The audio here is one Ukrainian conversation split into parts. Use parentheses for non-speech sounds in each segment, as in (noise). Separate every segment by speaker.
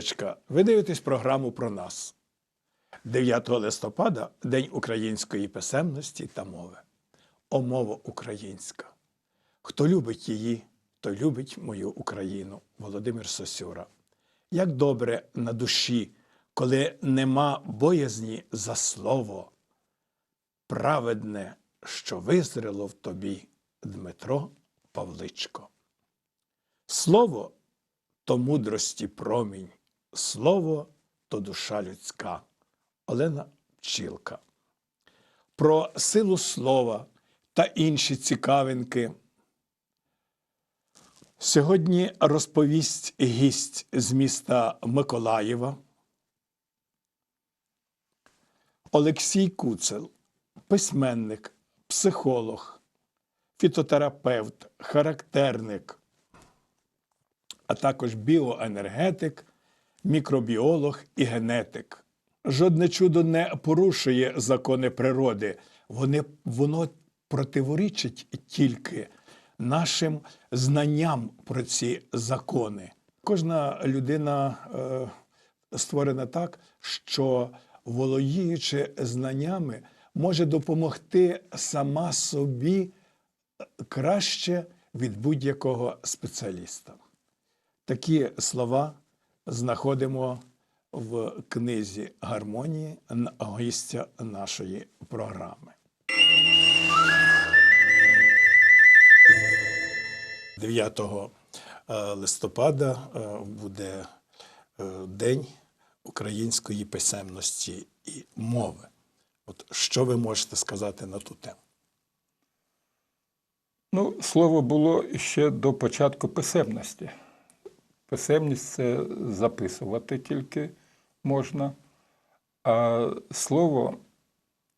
Speaker 1: Доброго! Ви дивитесь програму про нас. 9 листопада День української писемності та мови. О мова українська. Хто любить її, той любить мою Україну. Володимир Сосюра. Як добре на душі, коли нема боязні за слово, праведне, що визрело в тобі, Дмитро Павличко. Слово то мудрості промінь, слово то душа людська. Олена Пчілка. Про силу слова та інші цікавинки. Сьогодні розповість гість з міста Миколаєва. Олексій Куцел, письменник, психолог, фітотерапевт, характерник, а також біоенергетик, мікробіолог і генетик. Жодне чудо не порушує закони природи, Вони, воно противорічить тільки нашим знанням про ці закони. Кожна людина е, створена так, що володіючи знаннями, може допомогти сама собі краще від будь-якого спеціаліста. Такі слова знаходимо в книзі гармонії гостя нашої програми. 9 е, листопада е, буде е, День української писемності і мови. От що ви можете сказати на ту тему?
Speaker 2: Ну, слово було ще до початку писемності. Писемність це записувати тільки можна. А слово,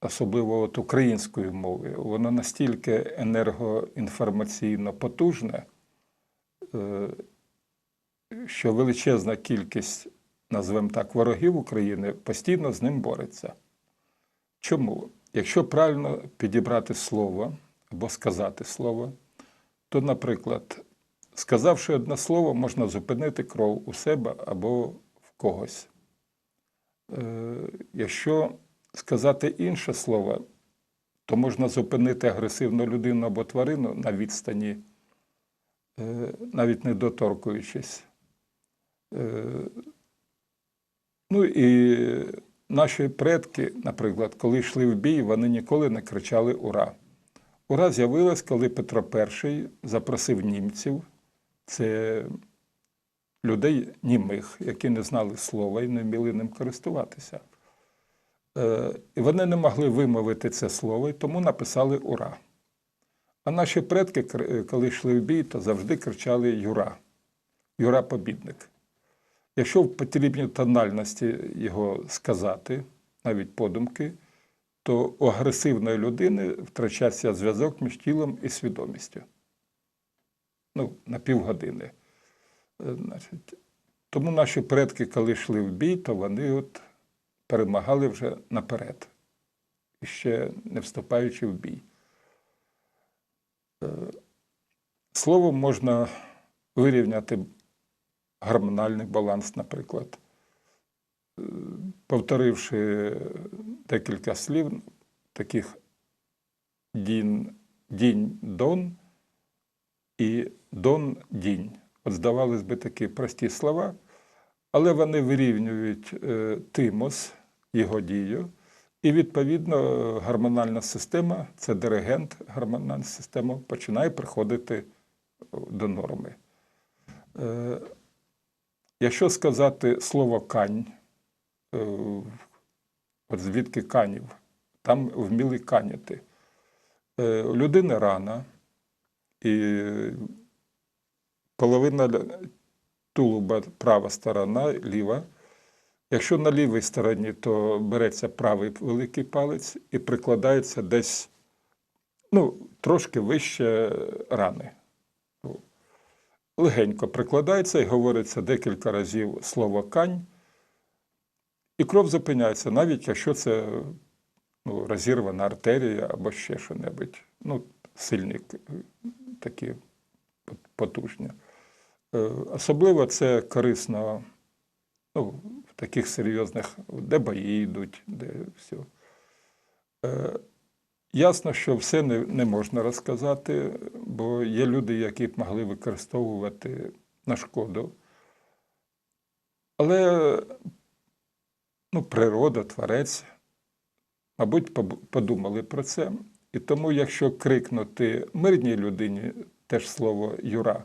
Speaker 2: особливо от українською мовою, воно настільки енергоінформаційно потужне, е, що величезна кількість, назвемо так, ворогів України постійно з ним бореться. Чому? Якщо правильно підібрати слово або сказати слово, то, наприклад, сказавши одне слово, можна зупинити кров у себе або в когось. Е, Якщо сказати інше слово, то можна зупинити агресивну людину або тварину на відстані, е, навіть не доторкуючись. Е, Ну і наші предки, наприклад, коли йшли в бій, вони ніколи не кричали Ура! Ура з'явилась, коли Петро І запросив німців, це людей німих, які не знали слова і не вміли ним користуватися. Е, І вони не могли вимовити це слово, і тому написали Ура. А наші предки, коли йшли в бій, то завжди кричали Юра, Юра побідник. Якщо в потрібній тональності його сказати, навіть подумки, то у агресивної людини втрачається зв'язок між тілом і свідомістю. Ну, на півгодини. Е, Значить, тому наші предки, коли йшли в бій, то вони от перемагали вже наперед, ще не вступаючи в бій. Е, Словом можна вирівняти гормональний баланс, наприклад. Е, Повторивши декілька слів, таких дін, дінь дон і дон дінь. От здавалось би такі прості слова, але вони вирівнюють е, тимос, його дію, і відповідно гормональна система, це диригент, гормональна система починає приходити до норми. Е, Якщо сказати слово кань, е, от звідки канів, там вміли каняти. Е, У людини рана, і половина тулуба права сторона, ліва. Якщо на лівій стороні, то береться правий великий палець і прикладається десь ну, трошки вище рани легенько прикладається і говориться декілька разів слово кань, і кров зупиняється, навіть якщо це ну, розірвана артерія або ще що-небудь. Ну, сильні такі потужні. Е, Особливо це корисно ну, в таких серйозних, де бої йдуть, де все. Ясно, що все не, не можна розказати, бо є люди, які б могли використовувати на шкоду. Але ну, природа, творець, мабуть, подумали про це. І тому, якщо крикнути мирній людині теж слово Юра,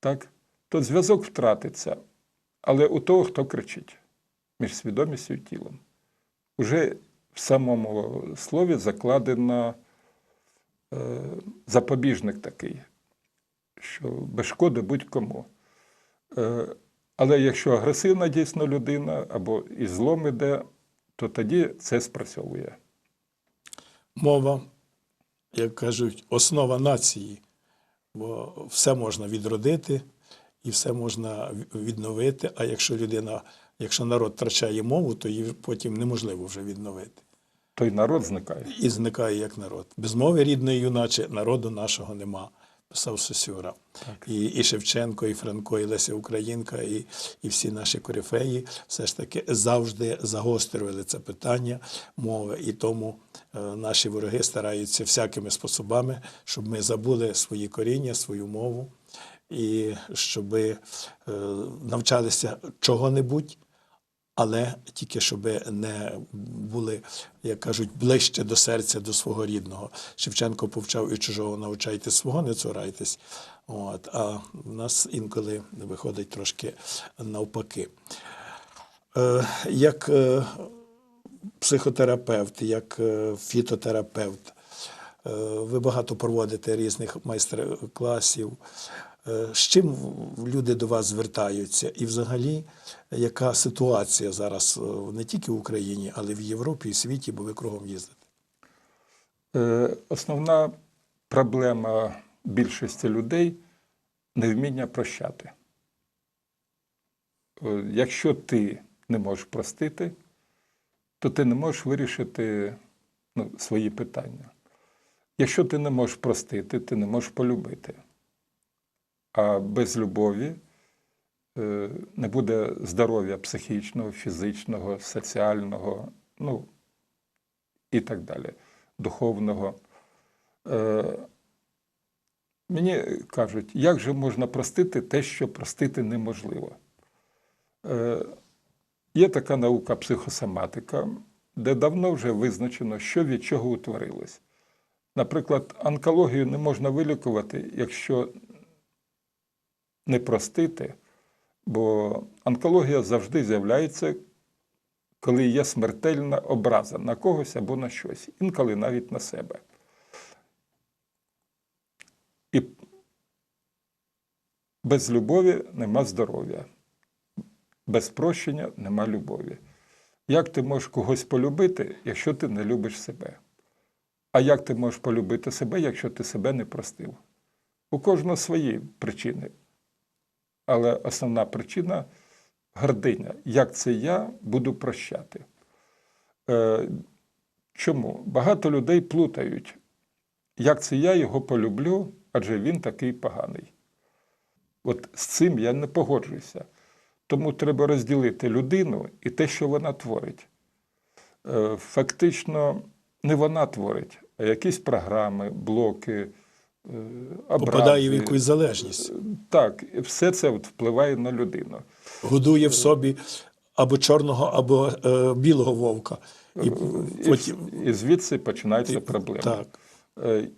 Speaker 2: так, то зв'язок втратиться. Але у того, хто кричить між свідомістю і тілом. Уже в самому слові закладено е, запобіжник такий, що без шкоди будь-кому. Е, але якщо агресивна дійсно людина або і злом іде, то тоді це спрацьовує.
Speaker 1: Мова, як кажуть, основа нації, бо все можна відродити і все можна відновити. А якщо людина, якщо народ втрачає мову, то її потім неможливо вже відновити.
Speaker 2: Той народ зникає.
Speaker 1: І зникає як народ. Без мови рідної, юначе, народу нашого нема. Писав Сосюра. І, і Шевченко, і Франко, і Леся Українка, і, і всі наші корифеї все ж таки завжди загострювали це питання мови. І тому е, наші вороги стараються всякими способами, щоб ми забули свої коріння, свою мову, і щоб е, навчалися чого-небудь, але тільки щоб не були, як кажуть, ближче до серця, до свого рідного. Шевченко повчав і чужого навчайте свого, не цурайтесь. От, а в нас інколи виходить трошки навпаки. Е, як е, психотерапевт, як е, фітотерапевт, ви багато проводите різних майстер-класів. Е, З чим люди до вас звертаються? І взагалі, яка ситуація зараз е, не тільки в Україні, але й в Європі і світі, бо ви кругом їздите?
Speaker 2: Е, Основна проблема більшості людей невміння прощати. Якщо ти не можеш простити, то ти не можеш вирішити ну, свої питання. Якщо ти не можеш простити, ти не можеш полюбити. А без любові е, не буде здоров'я психічного, фізичного, соціального, ну і так далі, духовного. Е, Мені кажуть, як же можна простити те, що простити неможливо. Е, Є така наука психосоматика, де давно вже визначено, що від чого утворилось. Наприклад, онкологію не можна вилікувати, якщо не простити, бо онкологія завжди з'являється, коли є смертельна образа на когось або на щось, інколи навіть на себе. І без любові нема здоров'я, без прощення нема любові. Як ти можеш когось полюбити, якщо ти не любиш себе? А як ти можеш полюбити себе, якщо ти себе не простив? У кожного свої причини. Але основна причина гординя. Як це я буду прощати? Е, чому? Багато людей плутають, як це я його полюблю, адже він такий поганий. От з цим я не погоджуюся. Тому треба розділити людину і те, що вона творить. Е, Фактично, не вона творить, а якісь програми, блоки, образи.
Speaker 1: Попадає в якусь залежність,
Speaker 2: Так, все це от впливає на людину.
Speaker 1: годує в собі або чорного, або е, білого вовка. І
Speaker 2: І,
Speaker 1: потім
Speaker 2: і звідси починаються проблеми.
Speaker 1: так.
Speaker 2: Е,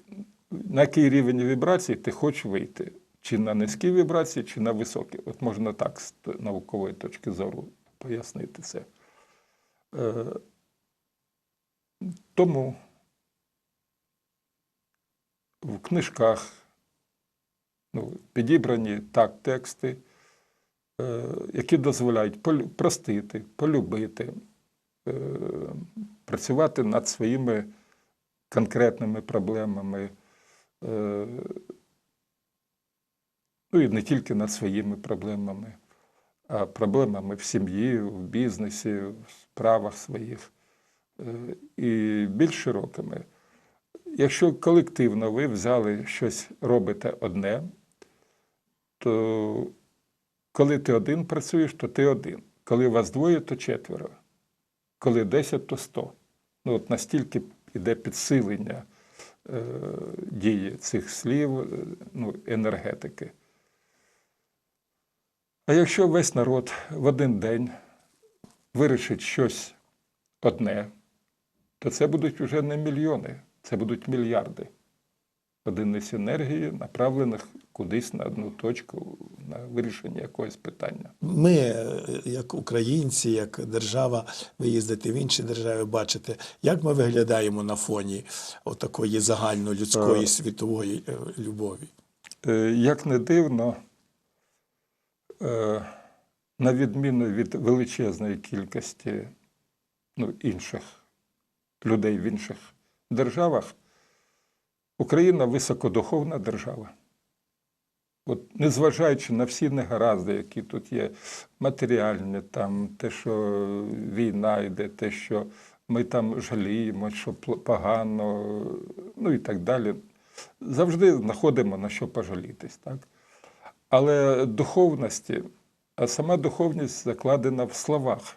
Speaker 2: На який рівень вібрацій ти хочеш вийти? Чи на низькі вібрації, чи на високі? От можна так з наукової точки зору пояснити це. Е, Тому в книжках ну, підібрані так тексти, е, які дозволяють простити, полюбити, е, працювати над своїми конкретними проблемами. е, Ну і не тільки над своїми проблемами, а проблемами в сім'ї, в бізнесі, в справах своїх і більш широкими. Якщо колективно ви взяли щось робите одне, то коли ти один працюєш, то ти один. Коли вас двоє, то четверо. Коли десять, то сто. Ну, от настільки йде підсилення е, дії цих слів, е, ну, енергетики. А якщо весь народ в один день вирішить щось одне, то це будуть вже не мільйони, це будуть мільярди одиниць енергії, направлених кудись на одну точку на вирішення якогось питання.
Speaker 1: Ми, е, як українці, як держава, ви їздите в інші держави, бачите, як ми виглядаємо на фоні такої загальнолюдської
Speaker 2: Е.
Speaker 1: світової е, любові.
Speaker 2: Як не дивно, на відміну від величезної кількості ну, інших людей в інших державах, Україна високодуховна держава. От, незважаючи на всі негаразди, які тут є, матеріальні, там, те, що війна йде, те, що ми там жаліємо, що погано, ну і так далі. Завжди знаходимо на що пожалітись. Так? Але духовності, а сама духовність закладена в словах.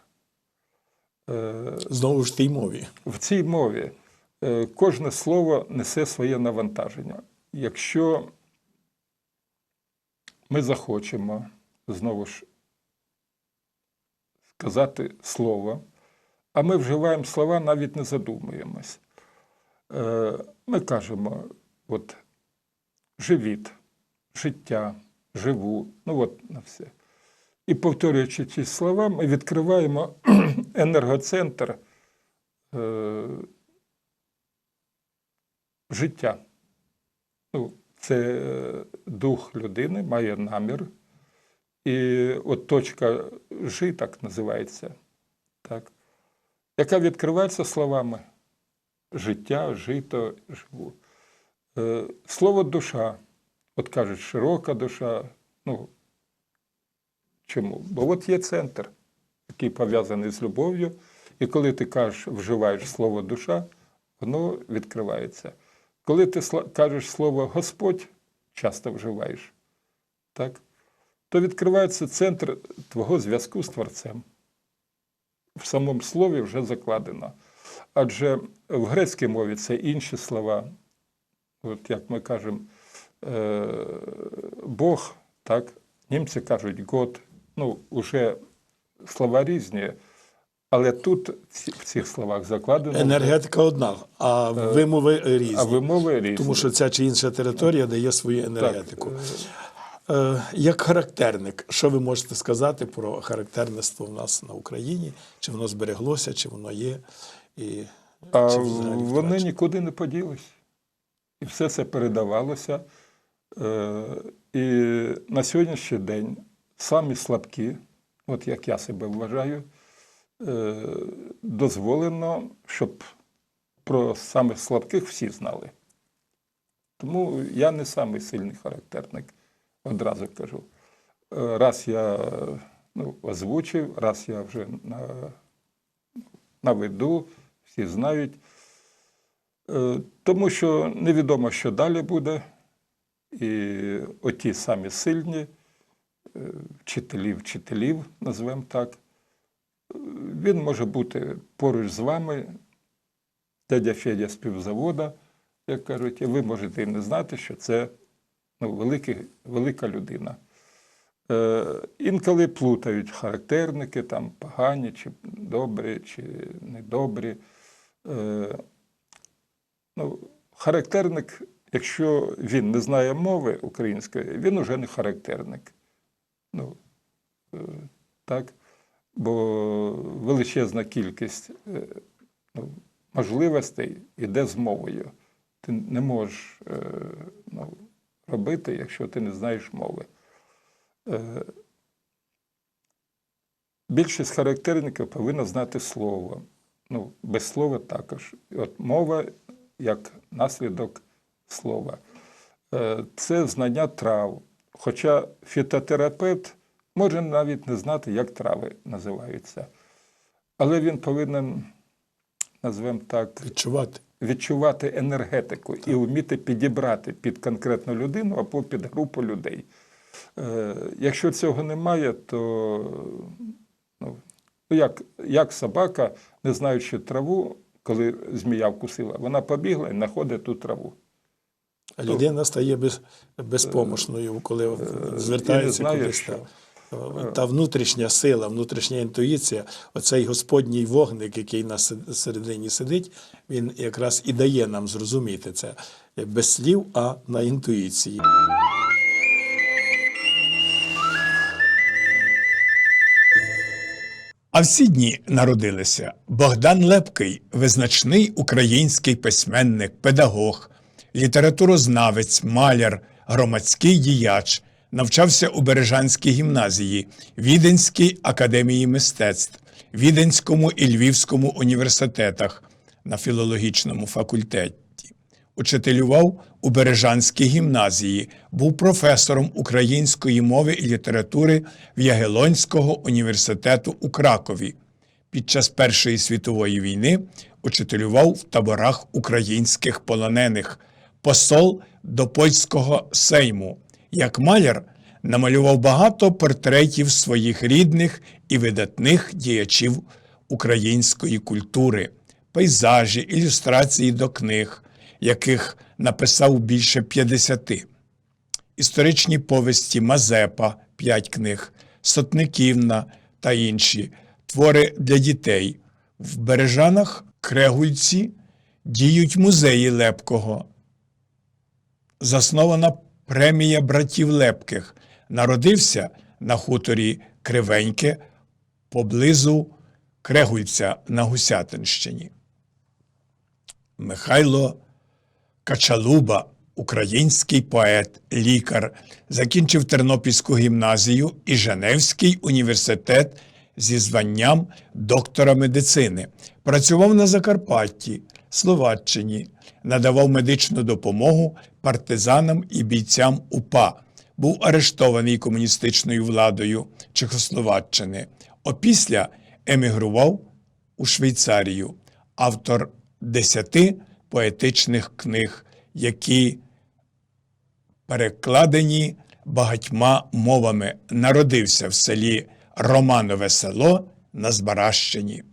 Speaker 2: Е,
Speaker 1: Знову ж в тій мові.
Speaker 2: в цій мові кожне слово несе своє навантаження. Якщо ми захочемо знову ж сказати слово, а ми вживаємо слова, навіть не задумуємось. Е, Ми кажемо, от живіт, життя, живу, ну от на все. І повторюючи ці слова, ми відкриваємо (clears throat) енергоцентр е, життя. Ну, це е, дух людини має намір. І от точка Жи, так називається, так, яка відкривається словами життя, жито, живу. Е, Слово душа, от кажуть, широка душа. Ну, чому? Бо от є центр, який пов'язаний з любов'ю, і коли ти кажеш, вживаєш слово душа, воно відкривається. Коли ти кажеш слово Господь, часто вживаєш, так, то відкривається центр твого зв'язку з Творцем. В самому слові вже закладено. Адже в грецькій мові це інші слова. От як ми кажемо, е, Бог, так, німці кажуть год, ну, уже слова різні, але тут в цих словах закладено.
Speaker 1: Енергетика одна, а вимови різні.
Speaker 2: Е, А вимови різні.
Speaker 1: Тому що ця чи інша територія дає свою енергетику.
Speaker 2: Так,
Speaker 1: Е, Як характерник, що ви можете сказати про характерництво в нас на Україні? Чи воно збереглося, чи воно є? І,
Speaker 2: А
Speaker 1: чи
Speaker 2: вони
Speaker 1: втрачено?
Speaker 2: нікуди не поділись. І все це передавалося. Е, І на сьогоднішній день самі слабкі, от як я себе вважаю, е, дозволено, щоб про самих слабких всі знали. Тому я не самий сильний характерник, одразу кажу. Е, Раз я е, ну, озвучив, раз я вже на, на виду, всі знають. Е, Тому що невідомо, що далі буде. І оті самі сильні, е, вчителів, назвемо так, е, він може бути поруч з вами, дядя Федя з півзавода, як кажуть, і ви можете і не знати, що це ну, великий, велика людина. Е, інколи плутають характерники, там погані, чи добрі, чи недобрі. Е, ну, характерник, якщо він не знає мови української, він уже не характерник. Ну, е, так? Бо величезна кількість е, ну, можливостей йде з мовою. Ти не можеш е, ну, робити, якщо ти не знаєш мови. Е, Більшість характерників повинна знати слово. Ну, без слова також. От мова як наслідок слова. Це знання трав. Хоча фітотерапевт може навіть не знати, як трави називаються. Але він повинен, назвемо так,
Speaker 1: відчувати.
Speaker 2: відчувати енергетику і вміти підібрати під конкретну людину або під групу людей. Е, Якщо цього немає, то ну, ну, як, як собака, не знаючи траву, коли змія вкусила, вона побігла і знаходить ту траву.
Speaker 1: А людина стає без, безпомощною, коли звертається
Speaker 2: Е, знає,
Speaker 1: кудись. Та, та внутрішня сила, внутрішня інтуїція, оцей Господній вогник, який на середині сидить, він якраз і дає нам зрозуміти це без слів, а на інтуїції. А в ці дні народилися Богдан Лепкий, визначний український письменник, педагог, літературознавець, маляр, громадський діяч, навчався у Бережанській гімназії, Віденській академії мистецтв, Віденському і Львівському університетах на філологічному факультеті. Учителював у Бережанській гімназії, був професором української мови і літератури в Ягелонського університету у Кракові. Під час Першої світової війни учителював в таборах українських полонених, посол до польського сейму. Як маляр намалював багато портретів своїх рідних і видатних діячів української культури, пейзажі, ілюстрації до книг, яких написав більше 50. Історичні повісті Мазепа 5 книг, Сотниківна та інші, твори для дітей. В Бережанах Крегульці діють музеї Лепкого. Заснована премія братів Лепких. Народився на хуторі Кривеньке поблизу Крегульця на Гусятинщині. Михайло Качалуба, український поет, лікар, закінчив Тернопільську гімназію і Женевський університет зі званням доктора медицини. Працював на Закарпатті, Словаччині, надавав медичну допомогу партизанам і бійцям УПА. Був арештований комуністичною владою Чехословаччини. Опісля емігрував у Швейцарію. Автор десяти поетичних книг, які перекладені багатьма мовами, народився в селі Романове село на Збаращині.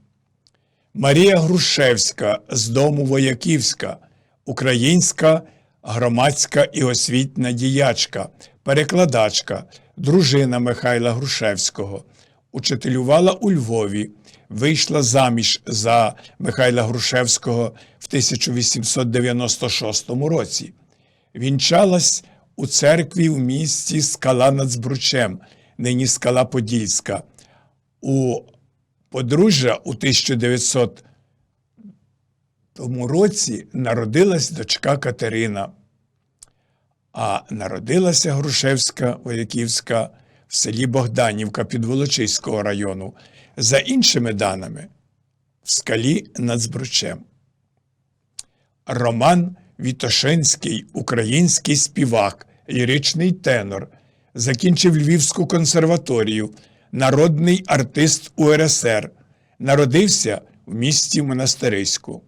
Speaker 1: Марія Грушевська з дому Вояківська, українська громадська і освітня діячка, перекладачка, дружина Михайла Грушевського, учителювала у Львові, вийшла заміж за Михайла Грушевського в 1896 році. Вінчалась у церкві в місті Скала над Збручем, нині Скала Подільська. У подружжя у 1900 тому році народилась дочка Катерина, а народилася Грушевська Вояківська в селі Богданівка Підволочиського району, за іншими даними, в скалі над Збручем. Роман Вітошинський, український співак, ліричний тенор, закінчив Львівську консерваторію, народний артист УРСР, народився в місті Монастириську.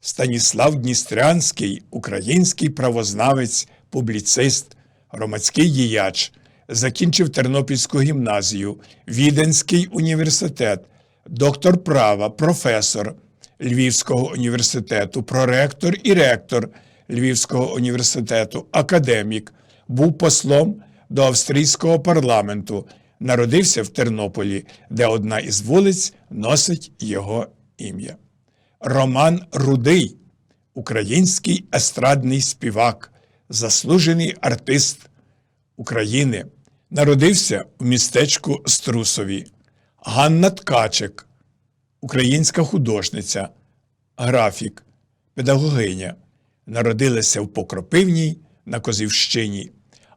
Speaker 1: Станіслав Дністрянський, український правознавець, публіцист, громадський діяч, закінчив Тернопільську гімназію, Віденський університет, доктор права, професор Львівського університету, проректор і ректор Львівського університету, академік, був послом до австрійського парламенту, народився в Тернополі, де одна із вулиць носить його ім'я. Роман Рудий, український естрадний співак, заслужений артист України, народився в містечку Струсові. Ганна Ткачик, українська художниця, графік, педагогиня, народилася в Покропивній на Козівщині.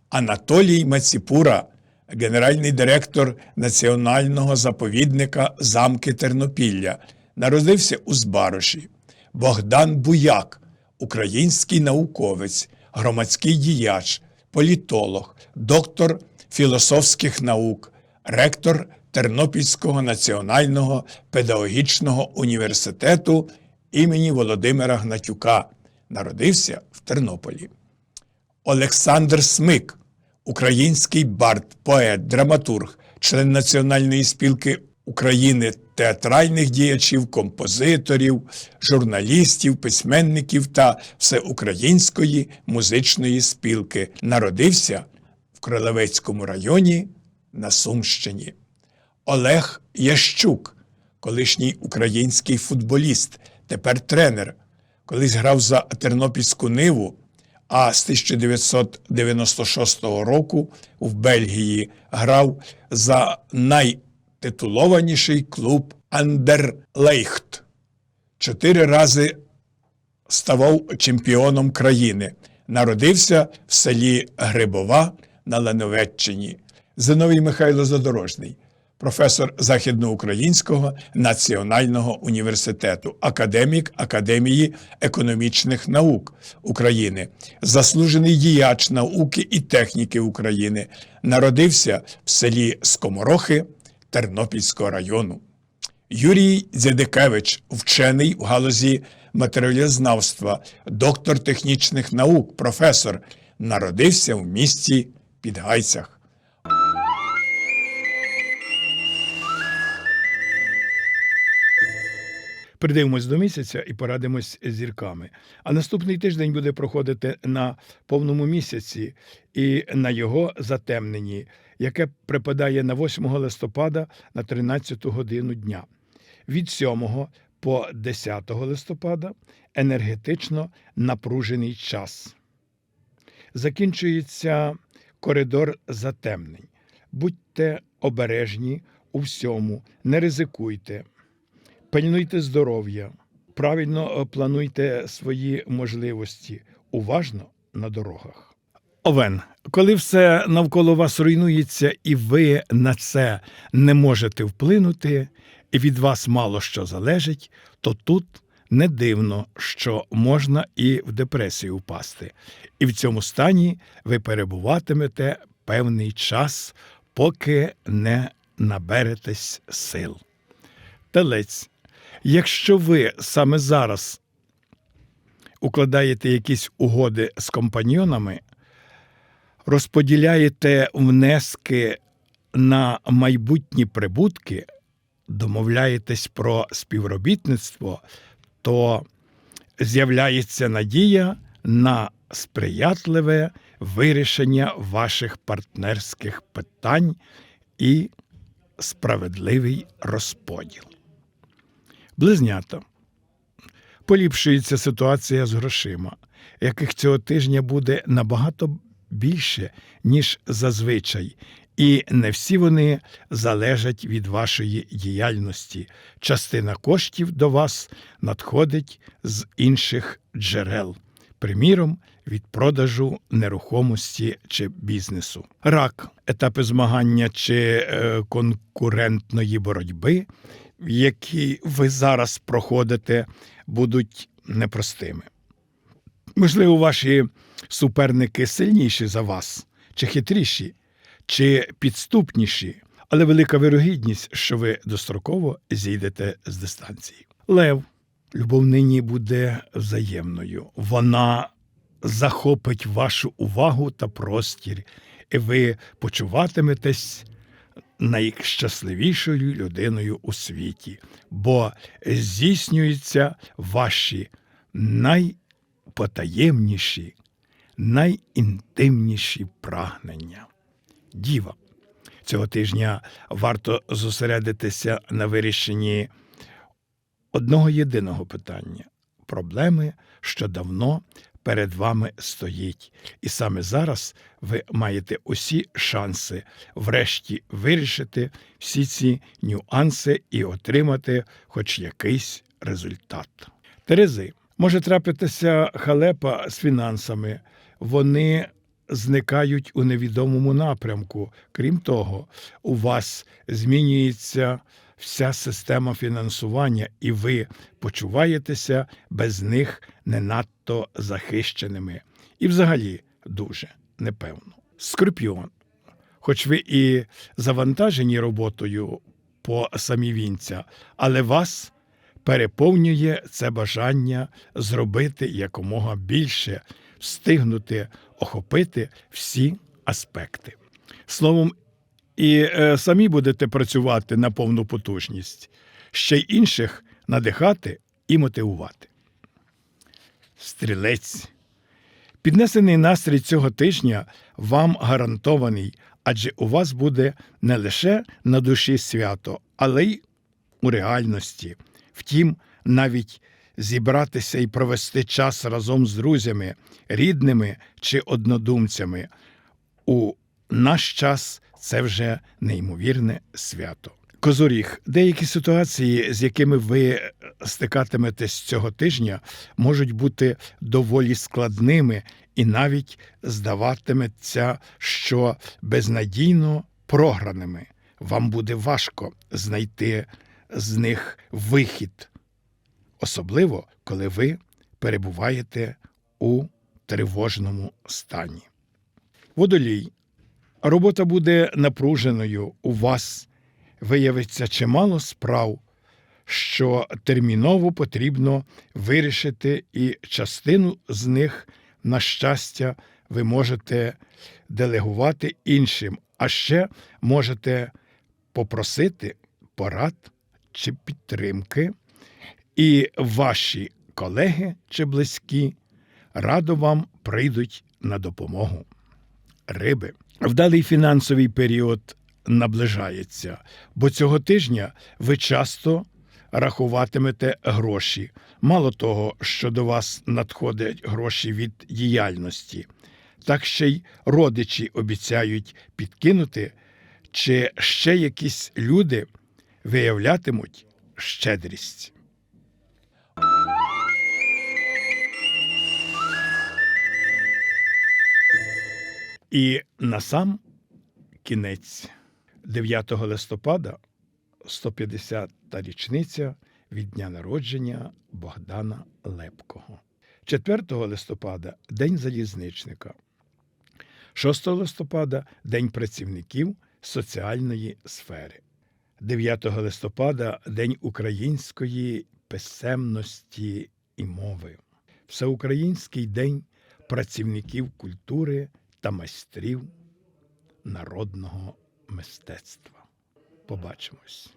Speaker 1: Анатолій Маціпура, генеральний директор Національного заповідника Замки Тернопілля, народився у Збароші. Богдан Буяк, український науковець, громадський діяч, політолог, доктор філософських наук, ректор Тернопільського національного педагогічного університету імені Володимира Гнатюка, народився в Тернополі. Олександр Смик,
Speaker 3: український бард, поет, драматург, член Національної спілки України театральних діячів, композиторів, журналістів, письменників та Всеукраїнської музичної спілки. Народився в Кролевецькому районі на Сумщині. Олег Ящук, колишній український футболіст, тепер тренер, колись грав за Тернопільську Ниву, а з 1996 року в Бельгії грав за найтитулованіший клуб Андерлейхт. Чотири рази ставав чемпіоном країни. Народився в селі Грибова на Лановеччині. Зиновій Михайло Задорожний, професор Західноукраїнського національного університету, академік Академії економічних наук України, заслужений діяч науки і техніки України. Народився в селі Скоморохи Тернопільського району. Юрій Дзядикевич, вчений в галузі матеріалізнавства, доктор технічних наук, професор, народився в місті Підгайцях.
Speaker 1: Придивимось до місяця і порадимось з зірками. А наступний тиждень буде проходити на повному місяці і на його затемненні, яке припадає на 8 листопада на 13 годину дня. Від 7 по 10 листопада енергетично напружений час. Закінчується коридор затемнень. Будьте обережні у всьому, не ризикуйте. Пильнуйте здоров'я, правильно е, плануйте свої можливості, уважно на дорогах. Овен, коли все навколо вас руйнується, і ви на це не можете вплинути, і від вас мало що залежить, то тут не дивно, що можна і в депресію впасти. І в цьому стані ви перебуватимете певний час, поки не наберетесь сил. Телець. Якщо ви саме зараз укладаєте якісь угоди з компаньйонами, розподіляєте внески на майбутні прибутки, домовляєтесь про співробітництво, то з'являється надія на сприятливе вирішення ваших партнерських питань і справедливий розподіл. Близнята. Поліпшується ситуація з грошима, яких цього тижня буде набагато більше, ніж зазвичай, і не всі вони залежать від вашої діяльності. Частина коштів до вас надходить з інших джерел, приміром, від продажу нерухомості чи бізнесу. Рак, етапи змагання чи е, конкурентної боротьби які ви зараз проходите, будуть непростими. Можливо, ваші суперники сильніші за вас, чи хитріші, чи підступніші, але велика вирогідність, що ви достроково зійдете з дистанції. Лев, любов нині буде взаємною. Вона захопить вашу увагу та простір, і ви почуватиметесь найщасливішою людиною у світі, бо здійснюються ваші найпотаємніші, найінтимніші прагнення. Діва. Цього тижня варто зосередитися на вирішенні одного єдиного питання проблеми, що давно перед вами стоїть. І саме зараз ви маєте усі шанси врешті вирішити всі ці нюанси і отримати хоч якийсь результат. Терези, може трапитися халепа з фінансами. Вони зникають у невідомому напрямку. Крім того, у вас змінюється вся система фінансування, і ви почуваєтеся без них не надто захищеними. І взагалі дуже непевно. Скорпіон. Хоч ви і завантажені роботою по самі вінця, але вас переповнює це бажання зробити якомога більше, встигнути охопити всі аспекти. Словом, і е, самі будете працювати на повну потужність, ще й інших надихати і мотивувати. Стрілець. Піднесений настрій цього тижня вам гарантований, адже у вас буде не лише на душі свято, але й у реальності. Втім, навіть зібратися і провести час разом з друзями, рідними чи однодумцями у наш час це вже неймовірне свято. Козоріг, деякі ситуації, з якими ви стикатиметесь цього тижня, можуть бути доволі складними і навіть здаватиметься, що безнадійно програними. Вам буде важко знайти з них вихід, особливо коли ви перебуваєте у тривожному стані. Водолій. Робота буде напруженою. У вас виявиться чимало справ, що терміново потрібно вирішити, і частину з них, на щастя, ви можете делегувати іншим, а ще можете попросити порад чи підтримки, і ваші колеги чи близькі радо вам прийдуть на допомогу риби. Вдалий фінансовий період наближається, бо цього тижня ви часто рахуватимете гроші. Мало того, що до вас надходять гроші від діяльності, так ще й родичі обіцяють підкинути, чи ще якісь люди виявлятимуть щедрість. І на сам кінець 9 листопада 150-та річниця від дня народження Богдана Лепкого. 4 листопада День залізничника. 6 листопада День працівників соціальної сфери. 9 листопада День української писемності і мови. Всеукраїнський день працівників культури та майстрів народного мистецтва. Побачимось.